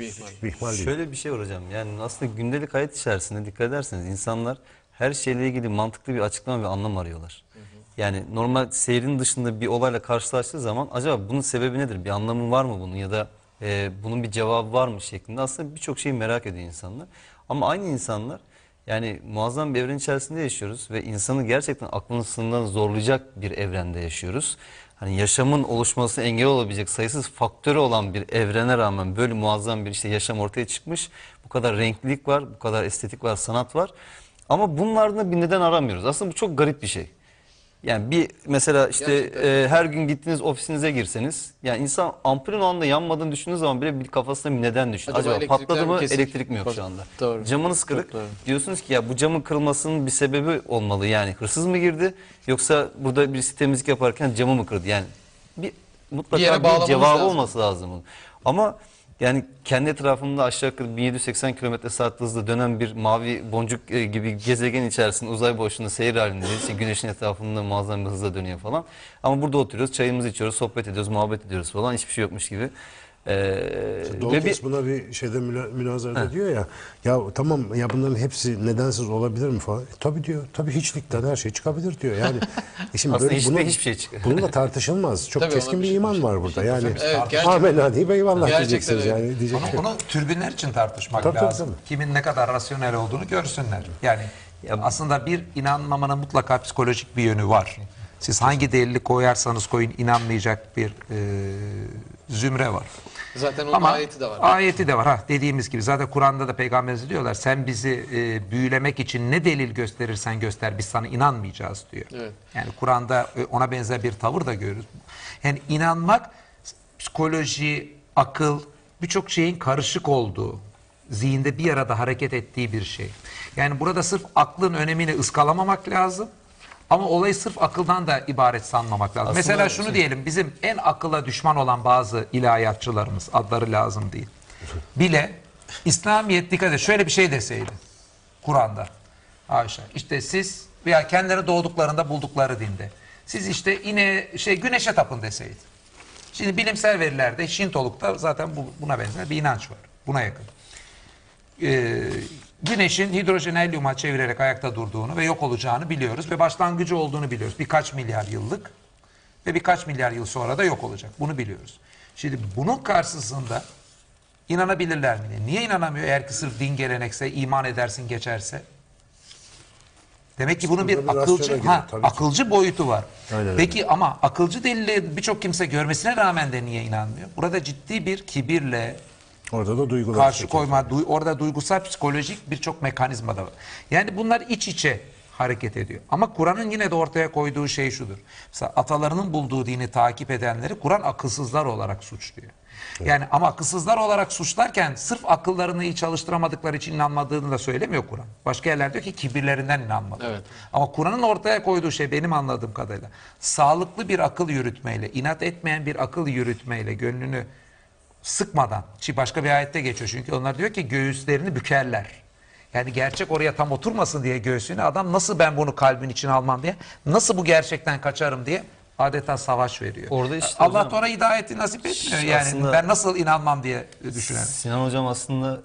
bir ihmal. Bir ihmal değil. Şöyle bir şey var hocam. Yani aslında gündelik hayat içerisinde dikkat ederseniz insanlar her şeyle ilgili mantıklı bir açıklama ve anlam arıyorlar. Yani normal seyrin dışında bir olayla karşılaştığı zaman acaba bunun sebebi nedir? Bir anlamı var mı bunun ya da e, bunun bir cevabı var mı şeklinde aslında birçok şeyi merak ediyor insanlar. Ama aynı insanlar yani muazzam bir evren içerisinde yaşıyoruz ve insanı gerçekten aklının sınırından zorlayacak bir evrende yaşıyoruz. Hani yaşamın oluşmasına engel olabilecek sayısız faktörü olan bir evrene rağmen böyle muazzam bir işte yaşam ortaya çıkmış. Bu kadar renklilik var, bu kadar estetik var, sanat var. Ama bunlardan bir neden aramıyoruz. Aslında bu çok garip bir şey. Yani bir mesela işte Gerçekten. e, her gün gittiğiniz ofisinize girseniz yani insan ampulün o anda yanmadığını düşündüğü zaman bile bir kafasında bir neden düşünüyor. Acaba Acaba, patladı mı kesik? elektrik mi yok şu anda? doğru. Camınız kırık. doğru. Diyorsunuz ki ya bu camın kırılmasının bir sebebi olmalı. Yani hırsız mı girdi yoksa burada birisi temizlik yaparken camı mı kırdı? Yani bir mutlaka Bir bir, cevabı lazım. olması lazım. Ama yani kendi etrafında aşağı yukarı 1780 kilometre saat hızla dönen bir mavi boncuk e, gibi gezegen içerisinde uzay boşluğunda seyir halinde işte güneşin etrafında muazzam bir hızla dönüyor falan. Ama burada oturuyoruz, çayımızı içiyoruz, sohbet ediyoruz, muhabbet ediyoruz falan. Hiçbir şey yokmuş gibi. Ee, bir- buna bir şeyde münazarada diyor ya ya tamam ya bunların hepsi nedensiz olabilir mi falan. E, tabii diyor. Tabii hiçlikten her şey çıkabilir diyor. Yani e şimdi Aslında hiçlikten bunun- hiçbir şey çıkıyor. Bununla tartışılmaz. Çok Tabii keskin bir şey- iman var burada. Yani Evet, amenna deyip eyvallah diyeceksiniz yani. Diyecek Bunu, şey bunu türbinler için tartışmak Tabii, lazım. tabii. Kimin ne kadar rasyonel olduğunu görsünler. Yani aslında bir inanmamanın mutlaka psikolojik bir yönü var. Siz hangi delili koyarsanız koyun inanmayacak bir e, zümre var. Zaten onun Ama ayeti de var. Ayeti de var. Ha, dediğimiz gibi zaten Kur'an'da da peygamberimiz diyorlar. Sen bizi e, büyülemek için ne delil gösterirsen göster biz sana inanmayacağız diyor. Evet. Yani Kur'an'da e, ona benzer bir tavır da görürüz. Yani inanmak psikoloji, akıl birçok şeyin karışık olduğu, zihinde bir arada hareket ettiği bir şey. Yani burada sırf aklın önemini ıskalamamak lazım. Ama olayı sırf akıldan da ibaret sanmamak lazım. Aslında Mesela şunu şey- diyelim bizim en akıla düşman olan bazı ilahiyatçılarımız adları lazım değil. Bile İslamiyet dikkat et şöyle bir şey deseydi Kur'an'da. Haşa. İşte siz veya kendileri doğduklarında buldukları dinde. Siz işte yine şey güneşe tapın deseydi. Şimdi bilimsel verilerde Şintoluk'ta zaten bu, buna benzer bir inanç var. Buna yakın. Ee, güneşin hidrojen helyuma çevirerek ayakta durduğunu ve yok olacağını biliyoruz ve başlangıcı olduğunu biliyoruz. Birkaç milyar yıllık ve birkaç milyar yıl sonra da yok olacak. Bunu biliyoruz. Şimdi bunun karşısında inanabilirler mi? Niye inanamıyor eğer ki sırf din gelenekse, iman edersin geçerse? Demek ki bunun bir akılcı ha, ki. akılcı boyutu var. Aynen öyle. Peki ama akılcı delille birçok kimse görmesine rağmen de niye inanmıyor? Burada ciddi bir kibirle, Orada da duygular. karşı çekiyor. koyma, duy- orada duygusal psikolojik birçok mekanizma da var. Yani bunlar iç içe hareket ediyor. Ama Kur'an'ın yine de ortaya koyduğu şey şudur. Mesela atalarının bulduğu dini takip edenleri Kur'an akılsızlar olarak suçluyor. Yani ama akılsızlar olarak suçlarken sırf akıllarını iyi çalıştıramadıkları için inanmadığını da söylemiyor Kur'an. Başka yerler diyor ki kibirlerinden inanmadı. Evet. Ama Kur'an'ın ortaya koyduğu şey benim anladığım kadarıyla sağlıklı bir akıl yürütmeyle, inat etmeyen bir akıl yürütmeyle gönlünü sıkmadan ki başka bir ayette geçiyor çünkü onlar diyor ki göğüslerini bükerler. Yani gerçek oraya tam oturmasın diye göğsüne adam nasıl ben bunu kalbin içine almam diye nasıl bu gerçekten kaçarım diye adeta savaş veriyor. Orada işte Allah hocam- ona hidayeti nasip etmiyor yani Aslında- ben nasıl inanmam diye düşünen. Sinan hocam aslında